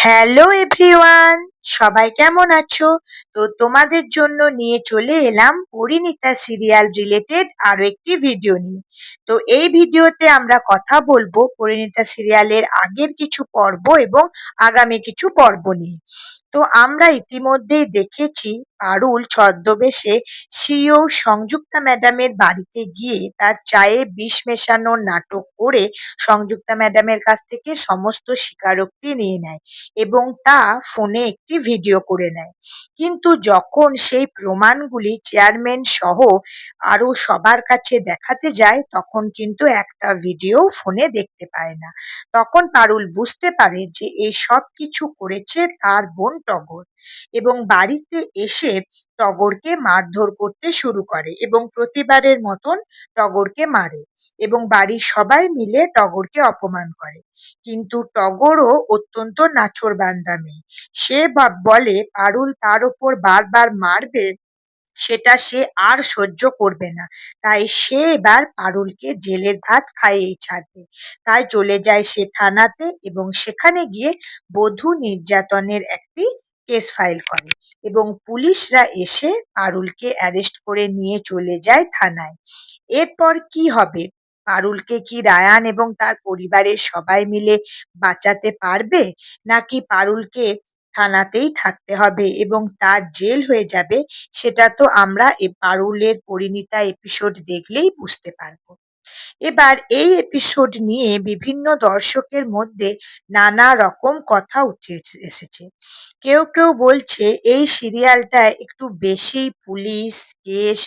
Hello everyone সবাই কেমন আছো? তো তোমাদের জন্য নিয়ে চলে এলাম পরিণীতা সিরিয়াল রিলেটেড আরও একটি ভিডিও নিয়ে। তো এই ভিডিওতে আমরা কথা বলব পরিণীতা সিরিয়ালের আগের কিছু পর্ব এবং আগামী কিছু পর্ব নিয়ে। তো আমরা ইতিমধ্যেই দেখেছি পারুল ছদ্মবেশে সিও সংযুক্তা ম্যাডামের বাড়িতে গিয়ে তার চায়ে বিষ মেশানোর নাটক করে সংযুক্তা ম্যাডামের কাছ থেকে সমস্ত স্বীকারোক্তি নিয়ে নেয় এবং তা ফোনে একটি ভিডিও করে নেয়। কিন্তু যখন সেই প্রমাণগুলি চেয়ারম্যান সহ আরও সবার কাছে দেখাতে যায়, তখন কিন্তু একটা ভিডিও ফোনে দেখতে পায় না। তখন পারুল বুঝতে পারে যে এই সব কিছু করেছে তার বোন টগর। এবং বাড়িতে এসে টগরকে মারধর করতে শুরু করে এবং প্রতিবারের মতন টগরকে মারে এবং বাড়ির সবাই মিলে টগরকে অপমান করে। কিন্তু টগরও অত্যন্ত নাছোড়বান্দা মেয়ে। সে বলে, পারুল তার ওপর বারবার মারবে, সেটা সে আর সহ্য করবে না। তাই সে এবার পারুলকে জেলের ভাত খাইয়েই ছাড়বে। তাই চলে যায় সে থানাতে এবং সেখানে গিয়ে বধূ নির্যাতনের একটি কেস ফাইল করে এবং পুলিশরা এসে পারুলকে অ্যারেস্ট করে নিয়ে চলে যায় থানায়। এরপর কি হবে? পারুলকে কি রায়ান এবং তার পরিবারের সবাই মিলে বাঁচাতে পারবে? নাকি পারুলকে থানাতেই থাকতে হবে এবং তার জেল হয়ে যাবে? সেটা তো আমরা এ পারুলের পরিণীতা এপিসোড দেখলেই বুঝতে পারব। এবার এই এপিসোড নিয়ে বিভিন্ন দর্শকের মধ্যে নানা রকম কথা উঠে এসেছে। কেউ কেউ বলছে, এই সিরিয়ালটায় একটু বেশি পুলিশ, কেস,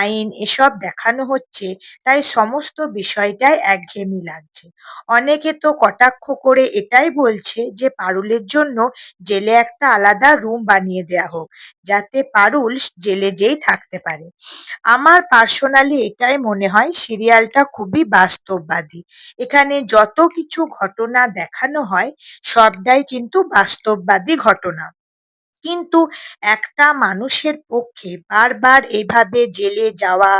আইন এসব দেখানো হচ্ছে, তাই সমস্ত বিষয়টাই একঘেয়েমি লাগছে। অনেকে তো কটাক্ষ করে এটাই বলছে যে পারুলের জন্য জেলে একটা আলাদা রুম বানিয়ে দেয়া হোক, যাতে পারুল জেলে যেই থাকতে পারে। আমার পার্সোনালি এটাই মনে হয় সিরিয়ালটা খুবই বাস্তববাদী। এখানে যত কিছু ঘটনা দেখানো হয়, সবটাই কিন্তু বাস্তববাদী ঘটনা। কিন্তু একটা মানুষের পক্ষে বারবার এভাবে জেলে যাওয়া,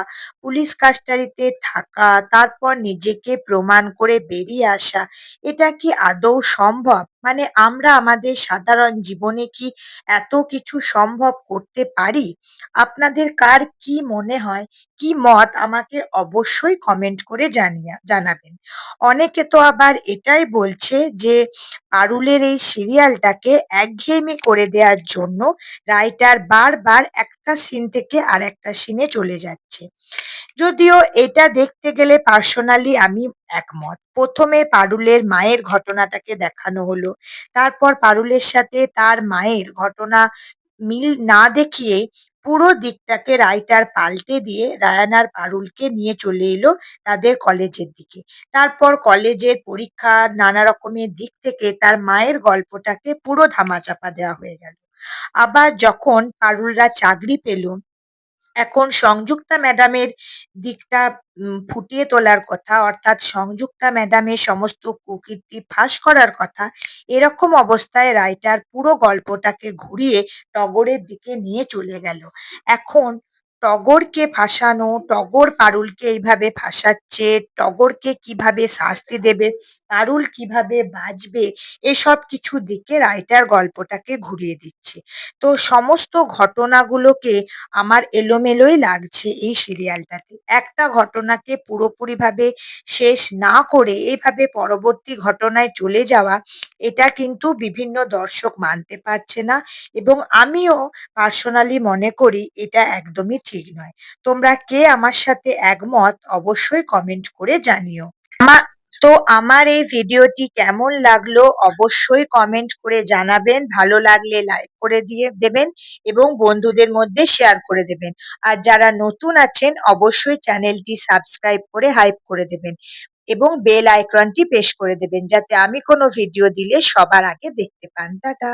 পুলিশ কাস্টাডিতে থাকা, তারপর নিজেকে প্রমাণ করে বেরিয়ে আসা, এটা কি আদৌ সম্ভব? মানে আমরা আমাদের সাধারণ জীবনে কি এত কিছু সম্ভব করতে পারি? আপনাদের কার কি মনে হয়? কি মত? আমাকে অবশ্যই কমেন্ট করে জানিয়া, জানাবেন। অনেকে তো আবার এটাই বলছে যে, পারুলের এই সিরিয়ালটাকে একঘেয়েমি করে দেওয়ার জন্য রাইটার বারবার একটা সিন থেকে আর একটা সিনে চলে যাচ্ছে। যদিও এটা দেখতে গেলে পার্সোনালি আমি একমত। প্রথমে পারুলের মায়ের ঘটনাটাকে দেখানো হলো, তারপর পারুলের সাথে তার মায়ের ঘটনা মিল না দেখিয়ে পুরো দিকটাকে রাইটার পাল্টে দিয়ে রায়ান আর পারুলকে নিয়ে চলে এলো তাদের কলেজের দিকে। তারপর কলেজের পরীক্ষা নানা রকমের দিক থেকে তার মায়ের গল্পটাকে পুরো ধামাচাপা দেওয়া হয়ে গেল। আবার যখন পারুলরা চাকরি পেল এখন সংযুক্তা ম্যাডামের দিকটা ফুটিয়ে তোলার কথা, অর্থাৎ সংযুক্তা ম্যাডামের সমস্ত কুকীর্তি ফাঁস করার কথা, এরকম অবস্থায় রাইটার পুরো গল্পটাকে ঘুরিয়ে টগরের দিকে নিয়ে চলে গেল। এখন টগরকে ফাঁসানো, টগর পারুলকে এইভাবে ফাঁসাচ্ছে, টগরকে কীভাবে শাস্তি দেবে, পারুল কীভাবে বাঁচবে, এসব কিছু দিকে রাইটার গল্পটাকে ঘুরিয়ে দিচ্ছে। তো সমস্ত ঘটনাগুলোকে আমার এলোমেলোই লাগছে এই সিরিয়ালটাতে। একটা ঘটনাকে পুরোপুরিভাবে শেষ না করে এইভাবে পরবর্তী ঘটনায় চলে যাওয়া, এটা কিন্তু বিভিন্ন দর্শক মানতে পারছে না এবং আমিও পার্সোনালি মনে করি এটা একদমই ঠিক নয়। তোমরা কে আমার সাথে একমত অবশ্যই কমেন্ট করে জানিও। তো আমার এই ভিডিওটি কেমন লাগল অবশ্যই কমেন্ট করে জানাবেন। ভালো লাগলে লাইক করে দিয়ে দেবেন এবং বন্ধুদের মধ্যে শেয়ার করে দেবেন। আর যারা নতুন আছেন অবশ্যই চ্যানেলটি সাবস্ক্রাইব করে হাইপ করে দেবেন এবং বেল আইকনটি প্রেস করে দেবেন যাতে আমি কোনো ভিডিও দিলে সবার আগে দেখতে পান। টাটা।